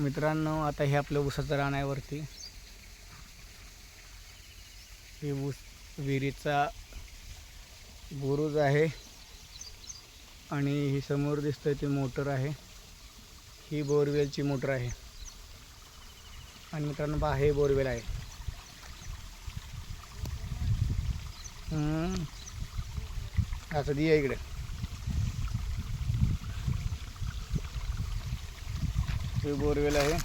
मित्रांनो आता हे आपलं ऊसाचं रान आहे वरती. हे ऊस विहिरीचा बुरुज आहे आणि ही समोर दिसतंय ती मोटर आहे. ही बोरवेलची मोटर आहे. आणि मित्रांनो पहा हे बोरवेल आहे. असं दिया इकडे. हे बोरवेल आहे.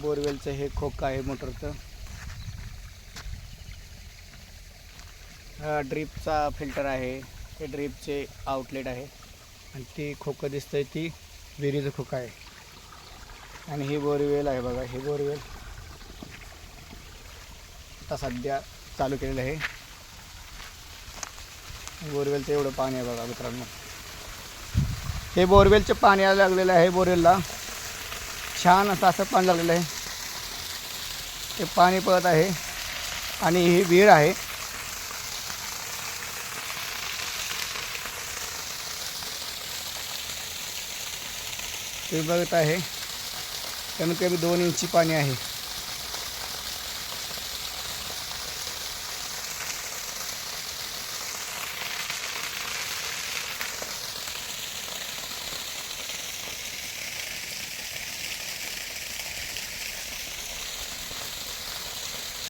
बोरवेलचं हे खोक आहे मोटरचं. हा ड्रीपचा फिल्टर आहे. हे ड्रीपचे आउटलेट आहे. आणि ती खोकं दिसतंय ती विहिरीचं खोकं आहे. आणि ही बोरवेल आहे बघा हे बोरवेल. आता सध्या चालू केलेलं आहे. बोरवेलचं एवढं पाणी आहे बघा मित्रांनो. हे बोरवेलचं पाणी यायला लागलेलं आहे बोरवेलला. छान असं असं पाणी लागलेलं आहे. ते पाणी पळत आहे आणि ही विहीर आहे. ते बघत आहे. कमीत कमी दोन इंची पाणी आहे.